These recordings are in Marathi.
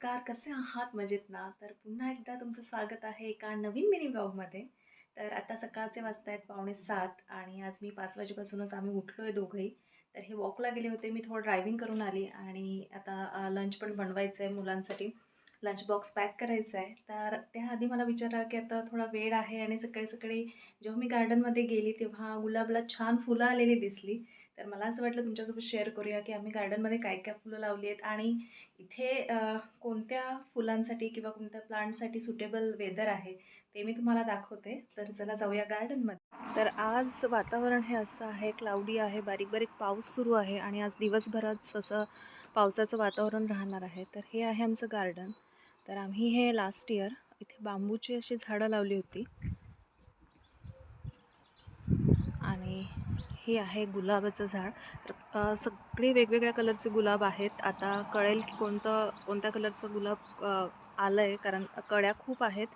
नमस्कार कसे आहात मजेत ना तर पुन्हा एकदा तुमचं स्वागत आहे एका नवीन मिनी ब्लॉगमध्ये तर आता सकाळचे वाजता आहेत पावणे सात आणि आज मी पाच वाजेपासूनच आम्ही उठलो आहे दोघंही. तर हे वॉकला गेले होते मी थोडं ड्रायव्हिंग करून आली आणि आता लंच पण बनवायचं आहे मुलांसाठी. लंच बॉक्स पॅक करायचा आहे तर त्याआधी मला विचारलं की आता थोडा वेळ आहे आणि सकाळी सकाळी जेव्हा मी गार्डनमध्ये गेली तेव्हा गुलाबला छान फुलं आलेली दिसली. तर मला असं वाटलं तुमच्यासोबत शेअर करूया की आम्ही गार्डनमध्ये काय काय फुलं लावली आहेत आणि इथे कोणत्या फुलांसाठी किंवा कोणत्या प्लांटसाठी सुटेबल वेदर आहे ते मी तुम्हाला दाखवते. तर चला जाऊया गार्डनमध्ये तर आज वातावरण हे असं आहे क्लाउडी आहे बारीक बारीक पाऊस सुरू आहे आणि आज दिवसभरात असं पावसाचं वातावरण राहणार आहे. तर हे आहे आमचं गार्डन तर आम्ही हे लास्ट इयर इथे बांबूची अशी झाडं लावली होती आणि हे आहे गुलाबाचं झाड. तर सगळे वेगवेगळ्या कलरचे गुलाब आहेत. आता कळेल की कोणतं कोणत्या कलरचं गुलाब आलं आहे कारण कळ्या खूप आहेत.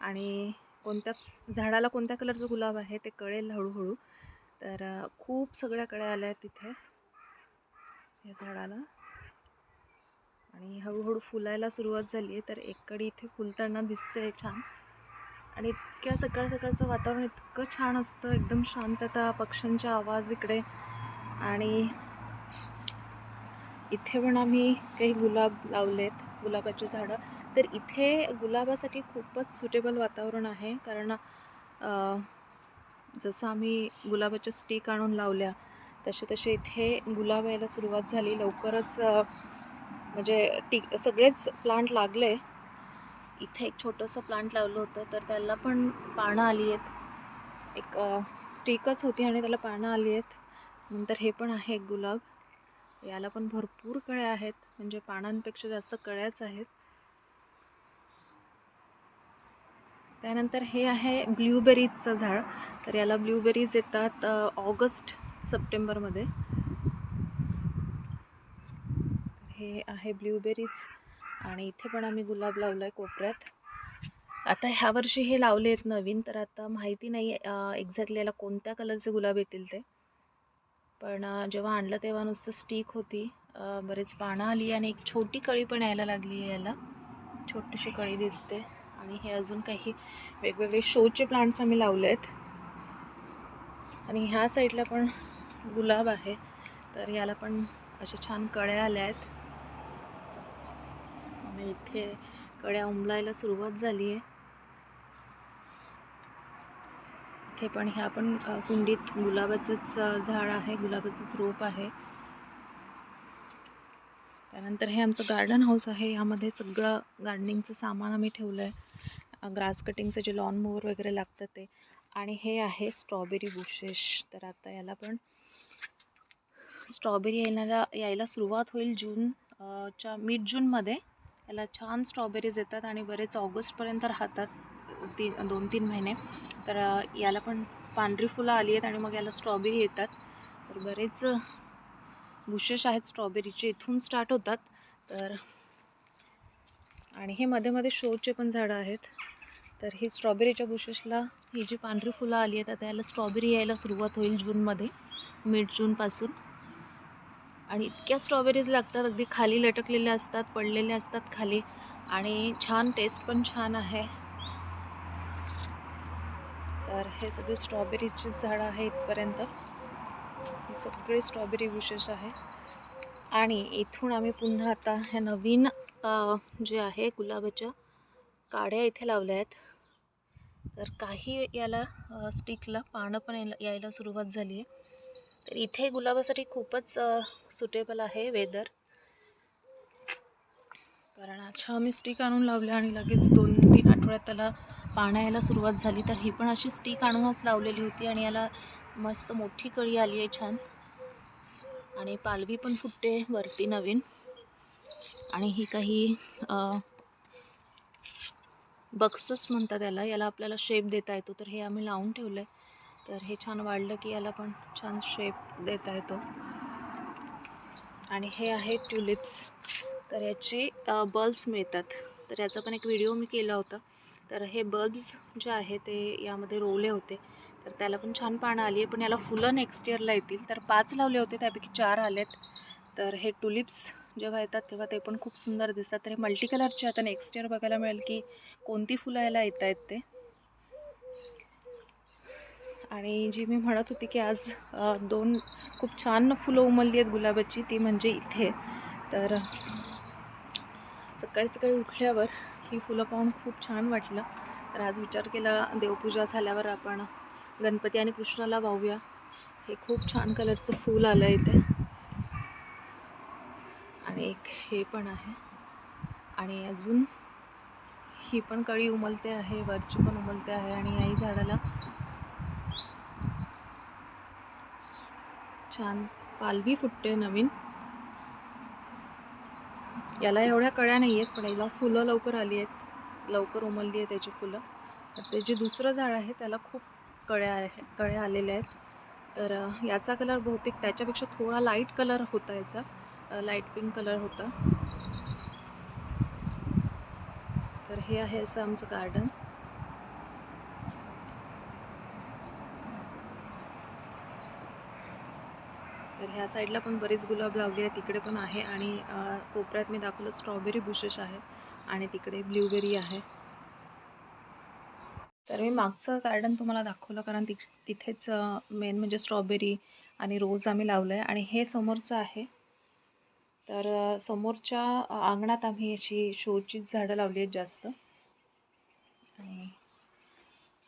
आणि कोणत्या झाडाला कोणत्या कलरचं गुलाब आहे ते कळेल हळूहळू. तर खूप सगळ्या कळ्या आल्या आहेत तिथे या झाडाला. आणि हळूहळू फुलायला सुरुवात झाली आहे तर एक कडी इथे फुलताना दिसते छान. आणि इतक्या सकाळ सकाळचं वातावरण इतकं छान असतं एकदम शांतता पक्ष्यांचा आवाज इकडे. आणि इथे पण आम्ही काही गुलाब लावलेत गुलाबाची झाडं. तर इथे गुलाबासाठी खूपच सुटेबल वातावरण आहे कारण जसं आम्ही गुलाबाच्या स्टिक आणून लावल्या तसे तसे इथे गुलाब यायला सुरुवात झाली. लवकरच म्हणजे टिक सगळेच प्लांट लागले. इथे एक छोटंसं प्लांट लावलं होतं तर त्याला पण पानं आली आहेत. एक स्टिकच होती आणि त्याला पानं आली आहेत. नंतर हे पण आहे एक गुलाब. याला पण भरपूर कळ्या आहेत म्हणजे पानांपेक्षा जास्त कळ्याच आहेत. त्यानंतर हे आहे ब्ल्यूबेरीजचं झाड. तर याला ब्ल्यूबेरीज येतात ऑगस्ट सप्टेंबरमध्ये. हे आहे ब्ल्यूबेरीज आणि इथे पण आम्ही गुलाब लावला आहे कोपऱ्यात. आता ह्या वर्षी हे लावले आहेत नवीन तर आता माहिती नाही एक्झॅक्टली याला कोणत्या कलरचे गुलाब येतील ते. पण जेव्हा आणलं तेव्हा नुसतं स्टिक होती. बरेच पानं आली आणि एक छोटी कळी पण यायला लागली आहे याला. छोटीशी कळी दिसते. आणि हे अजून काही वेगवेगळे शोचे प्लांट्स आम्ही लावले आहेत. आणि ह्या साईडला पण गुलाब आहे. तर याला पण अशा छान कळ्या आल्या आहेत. आणि इथे कड्या उमलायला सुरुवात झाली आहे इथे पण ह्या पण कुंडीत गुलाबाचंच झाड आहे गुलाबाचंच रोप आहे. त्यानंतर हे आमचं गार्डन हाऊस आहे. यामध्ये सगळं गार्डनिंगचं सामान आम्ही ठेवलं आहे ग्रास कटिंगचं जे लॉन मोवर वगैरे लागतं ते. आणि हे आहे स्ट्रॉबेरी बुशेस. तर आता याला पण स्ट्रॉबेरी येणाऱ्या यायला सुरुवात होईल जून च्या मिड जूनमध्ये. याला छान स्ट्रॉबेरीज येतात आणि बरेच ऑगस्टपर्यंत राहतात तीन दोन तीन महिने. तर याला पण पांढरी फुलं आली आहेत आणि मग याला स्ट्रॉबेरी येतात. तर बरेच बुशेश आहेत स्ट्रॉबेरीचे इथून स्टार्ट होतात. तर आणि हे मध्ये मध्ये शोचे पण झाडं आहेत. तर ही स्ट्रॉबेरीच्या बुशेसला ही जी पांढरी फुलं आली आहेत आता याला स्ट्रॉबेरी यायला सुरुवात होईल जूनमध्ये मिड जूनपासून आणि इतक्या स्ट्रॉबेरीज लागतात अगदी खाली लटकलेल्या असतात पडलेल्या असतात खाली. आणि छान टेस्ट पण छान आहे. तर हे सगळे स्ट्रॉबेरीची झाडं आहे इथपर्यंत. हे सगळे स्ट्रॉबेरी विशेष आहे. आणि इथून आम्ही पुन्हा आता ह्या नवीन जे आहे गुलाबाच्या काड्या इथे लावल्या आहेत. तर काही याला स्टिकला पानं पण यायला यायला सुरुवात झाली आहे तर इथे गुलाबासाठी खूपच सुटेबल आहे वेदर कारण अच्छा मी स्टिक आणून लावल्या आणि लगेच दोन तीन आठवड्यात त्याला पाण्या यायला सुरुवात झाली. तर ही पण अशी स्टिक आणूनच लावलेली होती आणि याला मस्त मोठी कळी आली आहे छान. आणि पालवी पण फुटते वरती नवीन. आणि ही काही बक्सच म्हणतात याला. याला आपल्याला शेप देता येतो. तर हे आम्ही लावून ठेवलं आहे तर हे छान वाढलं की याला पण छान शेप देता येतो. आणि हे आहे ट्युलिप्स तर याचे बल्ब्स मिळतात. तर याचा पण एक व्हिडिओ मी केला होता. तर हे बल्ब्स जे आहे ते यामध्ये रोवले होते. तर त्याला पण छान पानं आली आहे. पण याला फुलं नेक्स्ट इयरला येतील. तर पाच लावले होते त्यापैकी चार आलेत. तर हे टुलिप्स जेव्हा येतात तेव्हा ते पण खूप सुंदर दिसतात. तर हे मल्टी कलरचे आता नेक्स्ट इयर बघायला मिळेल की कोणती फुलं याला येत आहेत ते. आणि जी मी म्हणत होती की आज दोन खूप छान फुलं उमलली आहेत गुलाबाची ती म्हणजे इथे. तर सकाळी सकाळी उठल्यावर ही फुलं पाहून खूप छान वाटलं. तर आज विचार केला देवपूजा झाल्यावर आपण गणपती आणि कृष्णाला वाहूया. हे खूप छान कलरचं फूल आलं इथे. आणि एक हे पण आहे. आणि अजून ही पण कळी उमलते आहे वरची पण उमलते आहे आणि याही झाडाला छान पालवी फुटते नवीन. याला एवढ्या कळ्या नाही आहेत पण याला फुलं लवकर आली आहेत. लवकर उमलली आहे त्याची फुलं. तर ते जे दुसरं झाड आहे त्याला खूप कळ्या आहे कळ्या आलेल्या आहेत. तर याचा कलर बहुतेक त्याच्यापेक्षा थोडा लाइट कलर होता याचा. लाइट पिंक कलर होता. तर हे आहे असं आमचं गार्डन ह्या साईडला पण बरेच गुलाब लावले आहेत तिकडे पण आहे आणि कोपऱ्यात मी दाखवलं स्ट्रॉबेरी बुशेस आहे आणि तिकडे ब्ल्यूबेरी आहे. तर मी मागचं गार्डन तुम्हाला दाखवलं कारण ति तिथेच मेन म्हणजे स्ट्रॉबेरी आणि रोज आम्ही लावलं आहे आणि हे समोरचं आहे. तर समोरच्या अंगणात आम्ही अशी शोचीच झाडं लावली आहेत जास्त. आणि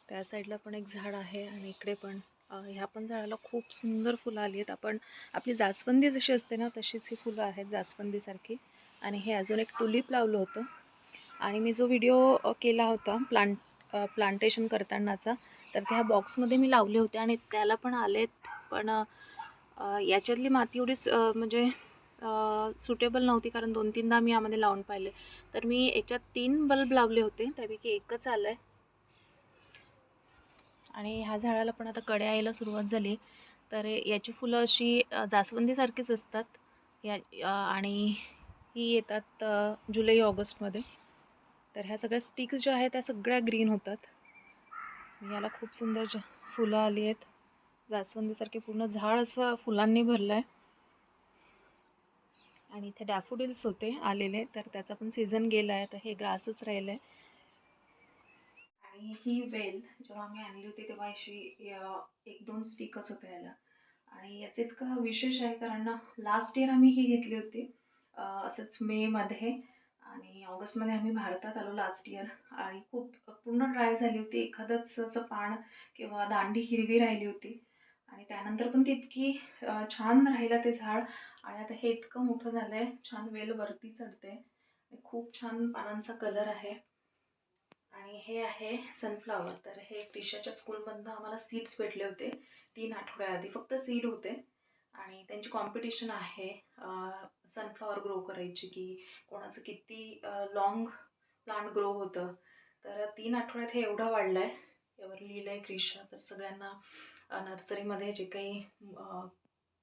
त्या साईडला पण एक झाड आहे आणि इकडे पण ह्या पण झाडाला खूप सुंदर फुलं आली आहेत. आपण आपली जास्वंदी जशी असते ना तशीच ही फुलं आहेत जास्वंदीसारखी. आणि हे अजून एक टुलिप लावलं होतं. आणि मी जो व्हिडिओ केला होता प्लांट प्लांटेशन करतानाचा तर त्या बॉक्समध्ये मी लावले होते आणि त्याला पण आलेत. पण याच्यातली माती एवढीच म्हणजे सुटेबल नव्हती कारण दोन तीनदा मी यामध्ये लावून पाहिले. तर मी याच्यात तीन बल्ब लावले होते. त्यापैकी एकच आलं आहे आणि ह्या झाडाला पण आता कड्या यायला सुरुवात झाली. तर याची फुलं अशी जास्वंदीसारखीच असतात. या आणि ही येतात जुलै ऑगस्टमध्ये. तर ह्या सगळ्या स्टिक्स ज्या आहेत त्या सगळ्या ग्रीन होतात. याला खूप सुंदर ज फुलं आली आहेत. जास्वंदीसारखे पूर्ण झाड असं फुलांनी भरलं आहे आणि इथे डॅफोडिल्स होते आलेले. तर त्याचा पण सीझन गेला आहे तर हे ग्रासच राहिलं आहे आणि ही वेल जेव्हा आम्ही आणली होती तेव्हा अशी एक दोन स्टिकच होते याला. आणि याचं इतकं विशेष आहे कारण लास्ट इयर आम्ही ही घेतली होती असंच मेमध्ये आणि ऑगस्टमध्ये आम्ही भारतात आलो लास्ट इयर आणि खूप पूर्ण ड्राय झाली होती. एखादंच असं पान किंवा दांडी हिरवी राहिली होती. आणि त्यानंतर पण ती इतकी छान राहिलं ते झाड. आणि आता हे इतकं मोठं झालं आहे छान वेल वरती चढते. खूप छान पानांचा कलर आहे. आणि हे आहे सनफ्लावर तर हे क्रिशाच्या स्कूलमधनं आम्हाला सीड्स भेटले होते. तीन आठवड्याआधी फक्त सीड होते. आणि त्यांची कॉम्पिटिशन आहे सनफ्लावर ग्रो करायची की कोणाचं किती लॉंग प्लांट ग्रो होतं. तर तीन आठवड्यात हे एवढं वाढलं आहे यावर लिहिलं आहे क्रिशा तर सगळ्यांना नर्सरीमध्ये जे काही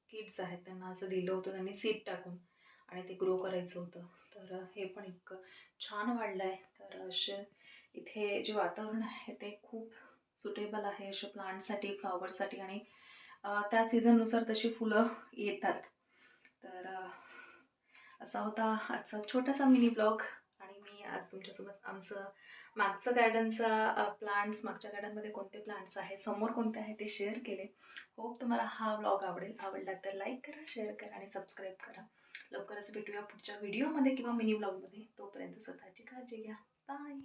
किड्स आहेत त्यांना असं दिलं होतं. त्यांनी सीड टाकून आणि ते ग्रो करायचं होतं. तर हे पण इतकं छान वाढलं आहे तर असे इथे जे वातावरण आहे ते खूप सुटेबल आहे अशा प्लांटसाठी फ्लॉवरसाठी आणि त्या सीझननुसार तशी फुलं येतात. तर असा होता आजचा छोटासा मिनी ब्लॉग आणि मी आज तुमच्यासोबत आमचं मागचं गार्डनचा प्लांट्स मागच्या गार्डनमध्ये कोणते प्लांट्स आहे समोर कोणते आहे ते शेअर केले. होप तुम्हाला हा ब्लॉग आवडेल. आवडला तर लाईक करा शेअर करा आणि सबस्क्राईब करा. लवकरच भेटूया पुढच्या व्हिडिओमध्ये किंवा मिनी ब्लॉगमध्ये तोपर्यंत स्वतःची काळजी घ्या. बाय